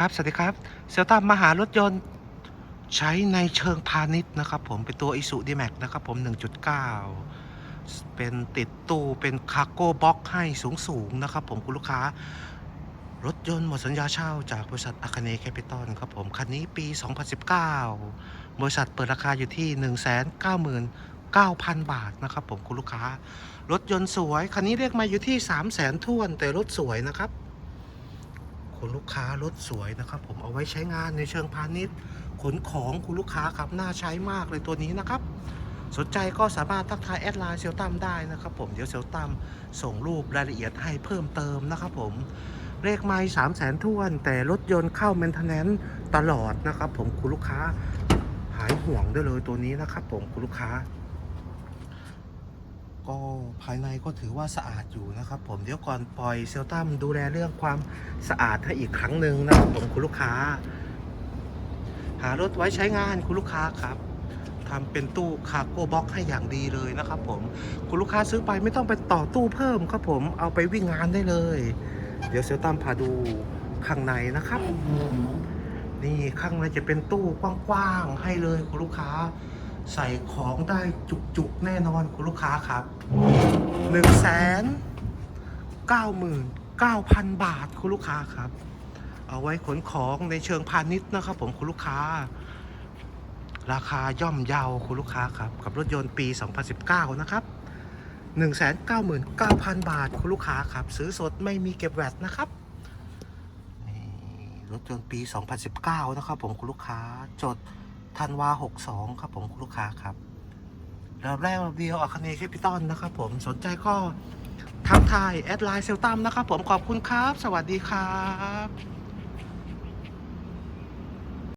ครับ สวัสดีครับ เซลตัมมหารถยนต์ใช้ในเชิงพาณิชย์นะครับผม เป็นตัว i s u d m a x นะครับผม 1.9 เป็นติดตู้เป็นคาร์โก้บ็อกให้สูงสูง ๆ นะครับผม คุณลูกค้า รถยนต์หมดสัญญาเช่าจากบริษัทอาคาเนแคปิตอลครับผม คันนี้ปี 2019 บริษัทเปิดราคาอยู่ที่ 199,000 บาทนะครับผม คุณลูกค้า รถยนต์สวย คันนี้เรียกมาอยู่ที่ 300,000ท่วน แต่รถสวยนะครับ คุณลูกค้ารถสวยนะครับ ผมเอาไว้ใช้งานในเชิงพาณิชย์ ขนของคุณลูกค้าครับน่าใช้มากเลยตัวนี้นะครับ สนใจก็สามารถทักทายแอดไลน์เซลตัมได้นะครับ ผมเดี๋ยวเซลตัมส่งรูปรายละเอียดให้เพิ่มเติมนะครับ ผมเลขไม่สามแสนท่วน แต่รถยนต์เข้าเมนเทนแนนตลอดนะครับ ผมคุณลูกค้าหายห่วงได้เลยตัวนี้นะครับ ผมคุณลูกค้า ก็ภายในก็ถือว่าสะอาดอยู่นะครับ ผมเดี๋ยวก่อนปล่อยเซลตัมดูแลเรื่องความสะอาดให้อีกครั้งหนึ่งนะครับผมคุณลูกค้า หารถไว้ใช้งานคุณลูกค้าครับทำเป็นตู้คาร์โก้บ็อกให้อย่างดีเลยนะครับ ผมคุณลูกค้าซื้อไปไม่ต้องไปต่อตู้เพิ่มครับผมเอาไปวิ่งงานได้เลย เดี๋ยวเซลตัมพาดูข้างในนะครับ นี่ข้างในจะเป็นตู้กว้างๆให้เลยคุณลูกค้า ใส่ของได้จุกๆ แน่นอนคุณลูกค้าครับ1นึ่งแสนเก้าหมื่นเก้าพันบาทคุณลูกค้าครับ เอาไว้ขนของในเชิงพาณิชย์นะครับผมคุณลูกค้า ราคาย่อมเยาคุณลูกค้าครับ กับรถยนต์ปี 2019 นะครับ199,000 บาท คุณลูกค้าครับ ซื้อสดไม่มีเก็บแวตนะครับรถยนต์ปี 2019 นะครับผมคุณลูกค้าจด ธันวา62ครับผมคุณลูกค้าครับแล้วแรกเดียวอาคเนแคปิตอลนะครับผมสนใจก็ทักทายแอดไลน์เซลตัมนะครับผมขอบคุณครับ สวัสดีครับ